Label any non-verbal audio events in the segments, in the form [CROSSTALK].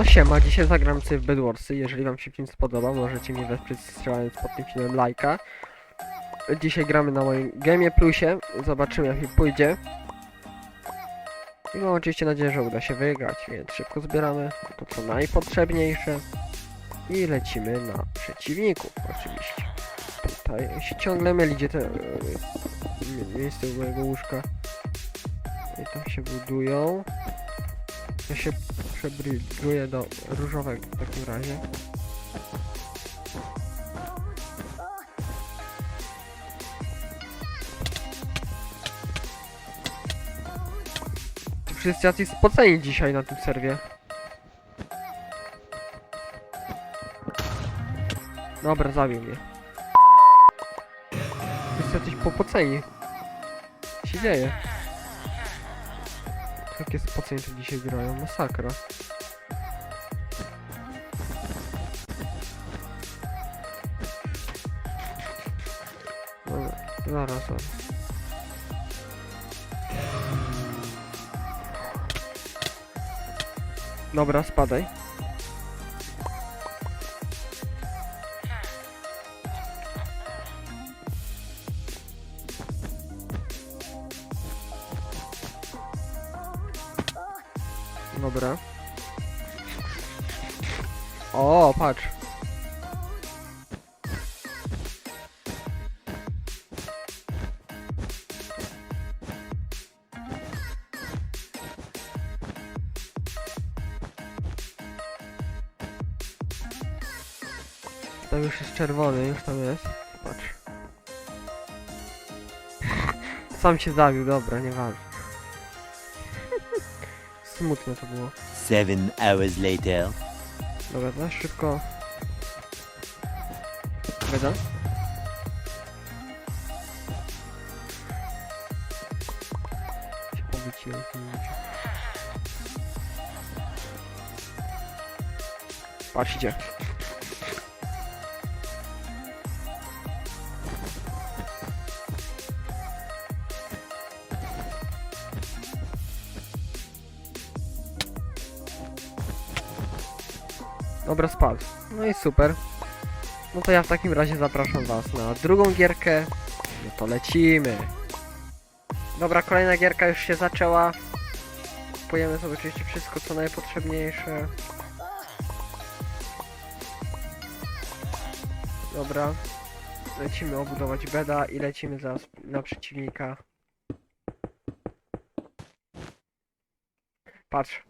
No siema, dzisiaj zagram sobie w Bedwarsy. Jeżeli wam się film spodoba, możecie mnie wesprzeć strzelając pod tym filmem lajka. Dzisiaj gramy na moim Game Plusie. Zobaczymy jak mi pójdzie. I mam oczywiście nadzieję, że uda się wygrać, więc szybko zbieramy to co najpotrzebniejsze. I lecimy na przeciwników oczywiście. Tutaj się ciągle myli, gdzie te e, mie- miejsce mojego łóżka. I tam się budują. Ja się przebryguję do różowego w takim razie. Wszyscy jacyś spoceni dzisiaj na tym serwie. Dobra, zabił mnie. Wszyscy jacyś popoceni. Co się dzieje? Jakie spocenie tu dzisiaj grają? Masakra. Dobra, zaraz, zaraz. Dobra, spadaj. Dobra. O, patrz. Tam już jest czerwony, już tam jest. Patrz. [LAUGHS] Sam się zabił, dobra, nieważne. Smutne to było. Seven hours later. Dobra, teraz szybko. Wyda? Się powyciłem w tym momencie. Patrz, idzie. Dobra, spadł. No i super. No to ja w takim razie zapraszam was na drugą gierkę. No to lecimy. Dobra, kolejna gierka już się zaczęła. Kupujemy sobie oczywiście wszystko co najpotrzebniejsze. Dobra. Lecimy obudować beda i lecimy zaraz na przeciwnika. Patrz.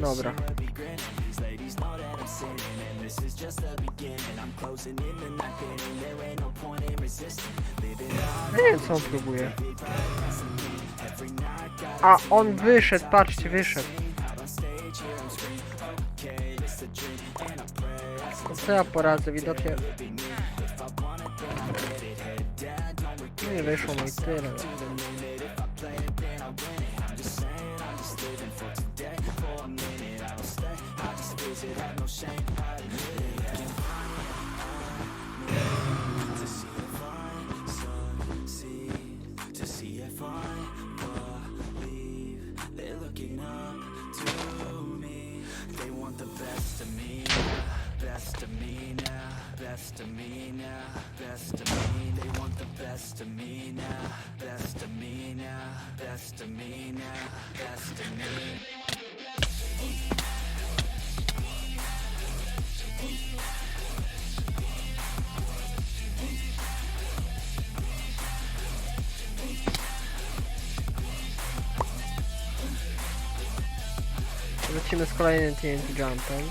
Dobra. Nie wiem co on próbuje. A on wyszedł, patrzcie, wyszedł. Co ja poradzę, widocznie. Nie wyszło mu i tyle. to see if I believe they're looking up to me. They want the best of me, best of me now, best of me now, best of me. They want the best of me now, best of me now, best of me now, best of me. Lecimy z kolejnym TNT Jumpem.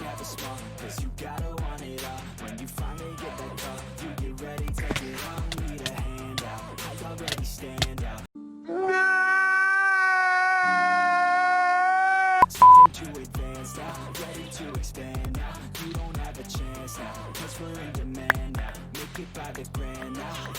Never small. Cause you gotta want it all. When you finally get that call, you get ready, take it on. Need a hand out. I already stand out. Starting to advance now, ready to expand now. You don't have a chance now, cause we're in demand now. Make it by the grand now,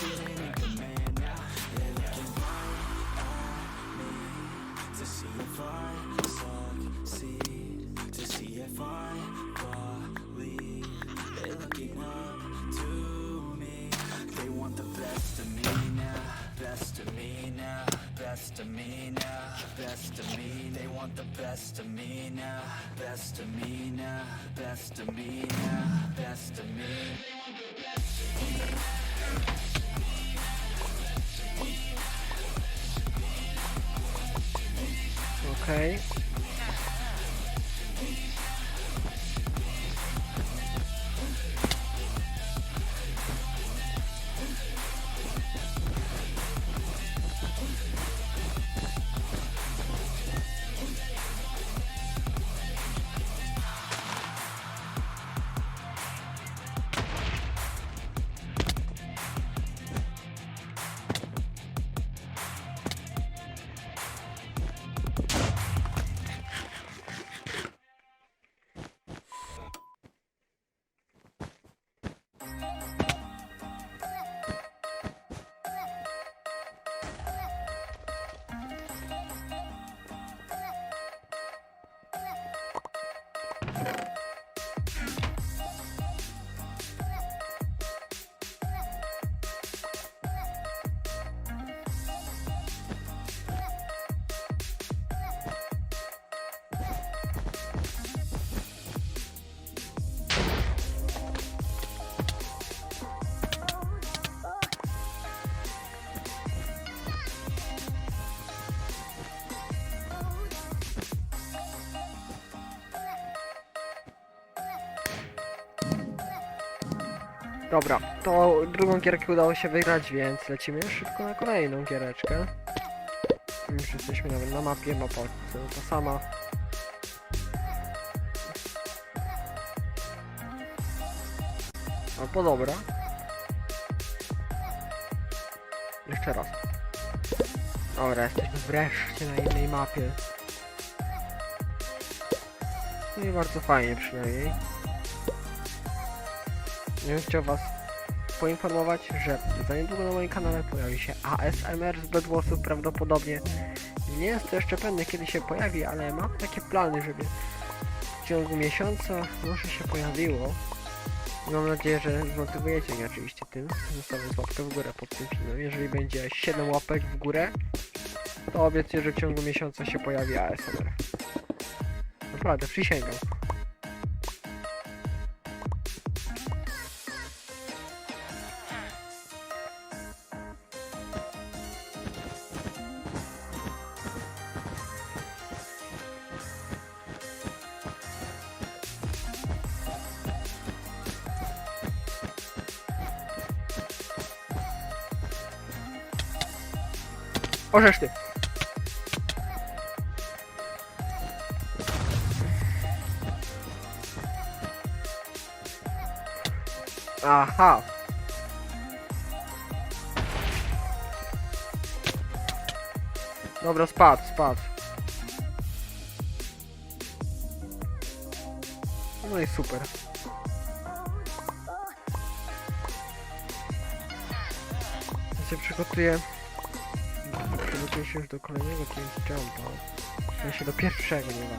best of me now, best of me now, best of me now, best of me. Okej. Dobra, to drugą gierkę udało się wygrać, więc lecimy szybko na kolejną giereczkę. Już jesteśmy nawet na mapie, mapa ta sama. Albo dobra. Jeszcze raz. Dobra, jesteśmy wreszcie na innej mapie. No i bardzo fajnie przynajmniej. Ja chciał was poinformować, że za niedługo na moim kanale pojawi się ASMR z Bedwarsów prawdopodobnie. Nie jest to jeszcze pewne kiedy się pojawi, ale mam takie plany, żeby w ciągu miesiąca może się pojawiło. Mam nadzieję, że zmotywujecie mnie oczywiście tym, zostawiając łapkę w górę pod tym filmem. Jeżeli będzie 7 łapek w górę, to obiecuję, że w ciągu miesiąca się pojawi ASMR. Naprawdę, przysięgam. Orzesz ty. Aha. Dobra, spadł, spadł. No i super. Ja się przygotuję. Przygotuję się już do kolejnego TNT Jumpa. W sensie do pierwszego, nie ma.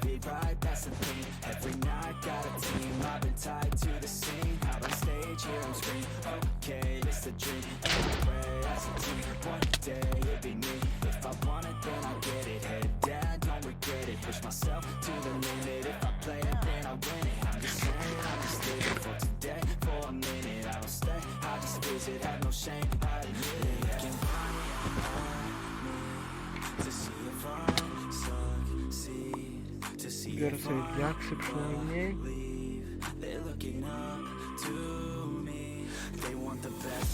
a. One day it'll be me. If I want it, then I get it. Head down, don't regret it. Push myself to the limit. If I play it, then I win it. I'm just saying, I'm just living for today. For a minute, I don't stay. I just visit, have no shame. I admit it. Looking to see if I succeed. To see I. They're looking up to me. They want the best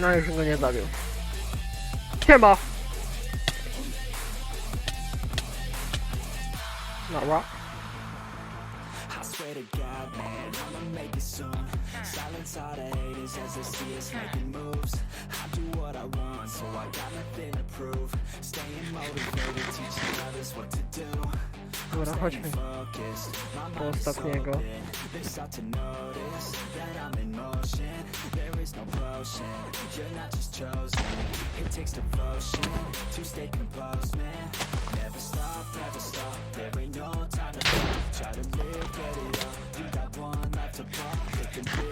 No już go nie zabił. Siema! Dobra. I swear to God, man, I'ma make it soon. Silence all the haters as they see us making moves. I do what I want, so I got nothing to prove. Staying motivated, teaching others what to do. Dobra, chodźmy is ostatniego. Try to live, get it up. You got one life to pop.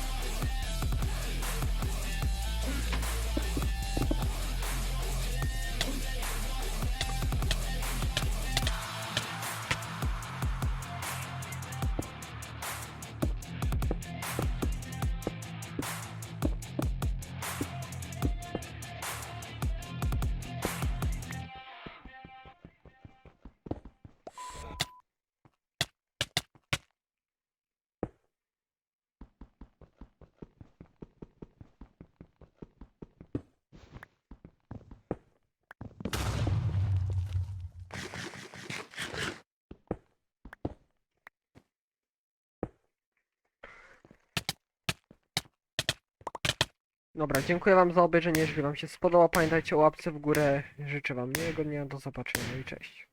Dobra, dziękuję wam za obejrzenie, jeżeli wam się spodoba, pamiętajcie o łapce w górę, życzę wam miłego dnia, do zobaczenia i cześć.